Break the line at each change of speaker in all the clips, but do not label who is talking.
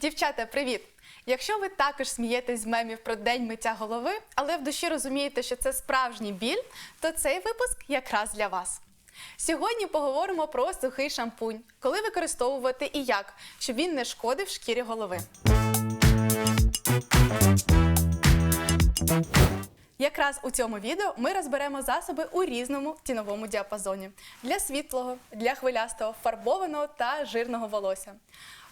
Дівчата, привіт! Якщо ви також смієтесь з мемів про день миття голови, але в душі розумієте, що це справжній біль, то цей випуск якраз для вас. Сьогодні поговоримо про сухий шампунь, коли використовувати і як, щоб він не шкодив шкірі голови. Якраз у цьому відео ми розберемо засоби у різному ціновому діапазоні для світлого, для хвилястого, фарбованого та жирного волосся.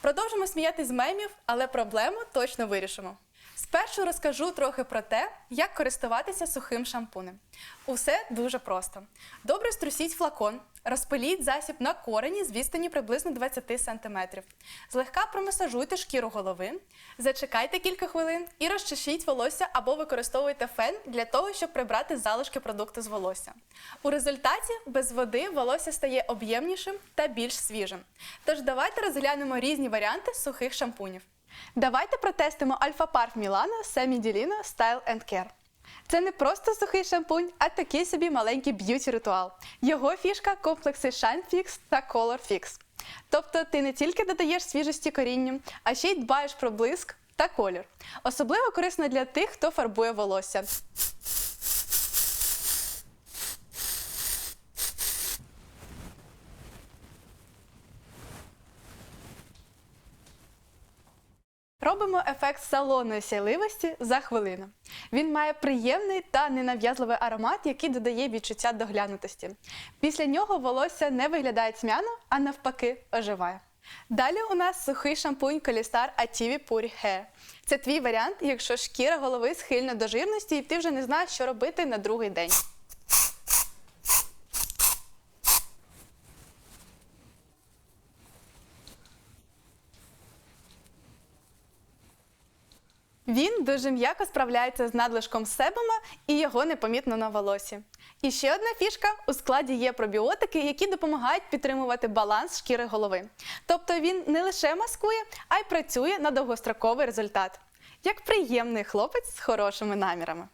Продовжимо сміятись з мемів, але проблему точно вирішимо. Спершу розкажу трохи про те, як користуватися сухим шампунем. Усе дуже просто. Добре струсіть флакон, розпиліть засіб на корені з відстані приблизно 20 см. Злегка промасажуйте шкіру голови, зачекайте кілька хвилин і розчешіть волосся або використовуйте фен для того, щоб прибрати залишки продукту з волосся. У результаті без води волосся стає об'ємнішим та більш свіжим. Тож давайте розглянемо різні варіанти сухих шампунів. Давайте протестимо Альфа-Парф Мілана Семі Діліно Style and Care. Це не просто сухий шампунь, а такий собі маленький б'юті-ритуал. Його фішка комплекси Shine Fix та Color Fix. Тобто ти не тільки додаєш свіжості корінню, а ще й дбаєш про блиск та колір. Особливо корисно для тих, хто фарбує волосся. Робимо ефект салонної сяйливості за хвилину. Він має приємний та ненав'язливий аромат, який додає відчуття доглянутості. Після нього волосся не виглядає тьмяно, а навпаки оживає. Далі у нас сухий шампунь Колістар Ativi Puri Hair. Це твій варіант, якщо шкіра голови схильна до жирності, і ти вже не знаєш, що робити на другий день. Він дуже м'яко справляється з надлишком себума і його непомітно на волосі. І ще одна фішка: у складі є пробіотики, які допомагають підтримувати баланс шкіри голови. Тобто він не лише маскує, а й працює на довгостроковий результат. Як приємний хлопець з хорошими намірами.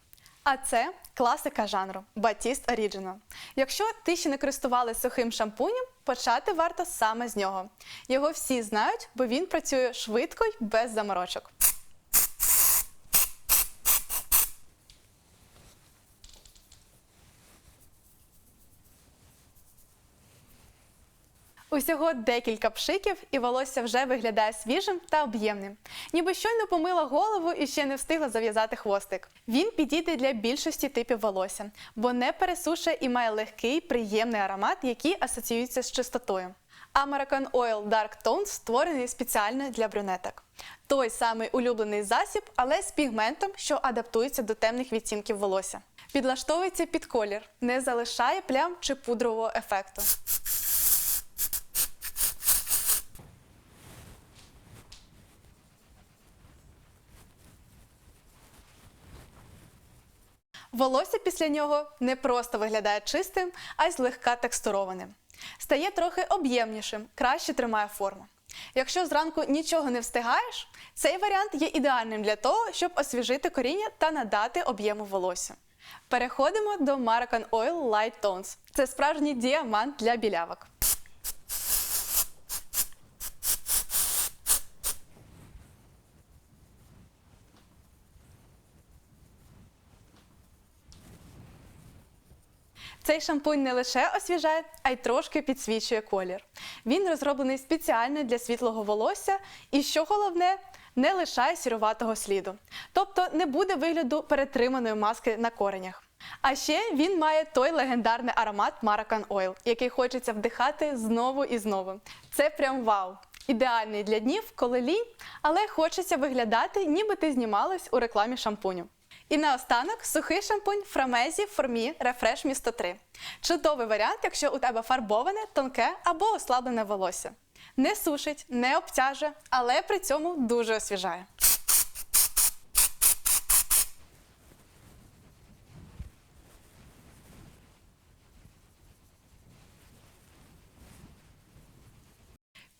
А це класика жанру Batiste Original. Якщо ти ще не користувалась сухим шампунем, почати варто саме з нього. Його всі знають, бо він працює швидко й без заморочок. Усього декілька пшиків, і волосся вже виглядає свіжим та об'ємним. Ніби щойно помила голову і ще не встигла зав'язати хвостик. Він підійде для більшості типів волосся, бо не пересушує і має легкий, приємний аромат, який асоціюється з чистотою. American Oil Dark Tones створений спеціально для брюнеток. Той самий улюблений засіб, але з пігментом, що адаптується до темних відтінків волосся. Підлаштовується під колір, не залишає плям чи пудрового ефекту. Волосся після нього не просто виглядає чистим, а й злегка текстурованим. Стає трохи об'ємнішим, краще тримає форму. Якщо зранку нічого не встигаєш, цей варіант є ідеальним для того, щоб освіжити коріння та надати об'єму волосся. Переходимо до Maracan Oil Light Tones. Це справжній діамант для білявок. Цей шампунь не лише освіжає, а й трошки підсвічує колір. Він розроблений спеціально для світлого волосся і, що головне, не лишає сіруватого сліду. Тобто не буде вигляду перетриманої маски на коренях. А ще він має той легендарний аромат Maracan Oil, який хочеться вдихати знову і знову. Це прям вау! Ідеальний для днів, коли лінь, але хочеться виглядати, ніби ти знімалась у рекламі шампуню. І наостанок сухий шампунь Фрамезі Формі Refresh Місто 3. Чудовий варіант, якщо у тебе фарбоване, тонке або ослаблене волосся. Не сушить, не обтяже, але при цьому дуже освіжає.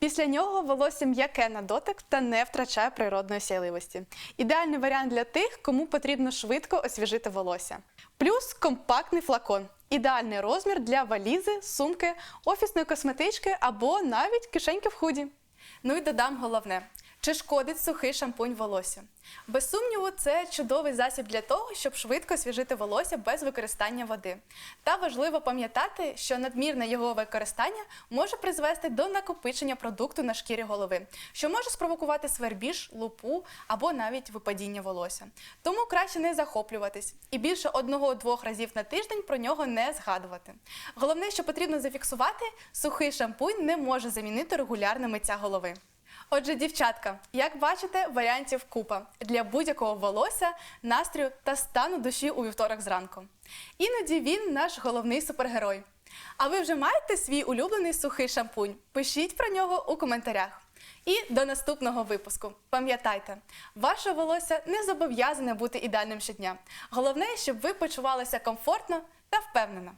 Після нього волосся м'яке на дотик та не втрачає природної сяйливості. Ідеальний варіант для тих, кому потрібно швидко освіжити волосся. Плюс компактний флакон. Ідеальний розмір для валізи, сумки, офісної косметички або навіть кишеньки в худі. Ну і додам головне: Чи шкодить сухий шампунь волосся? Без сумніву, це чудовий засіб для того, щоб швидко освіжити волосся без використання води. Та важливо пам'ятати, що надмірне його використання може призвести до накопичення продукту на шкірі голови, що може спровокувати свербіж, лупу або навіть випадіння волосся. Тому краще не захоплюватись і більше одного-двох разів на тиждень про нього не згадувати. Головне, що потрібно зафіксувати, сухий шампунь не може замінити регулярне миття голови. Отже, дівчатка, як бачите, варіантів купа для будь-якого волосся, настрою та стану душі у вівторок зранку. Іноді він наш головний супергерой. А ви вже маєте свій улюблений сухий шампунь? Пишіть про нього у коментарях. І до наступного випуску. Пам'ятайте, ваше волосся не зобов'язане бути ідеальним щодня. Головне, щоб ви почувалися комфортно та впевнено.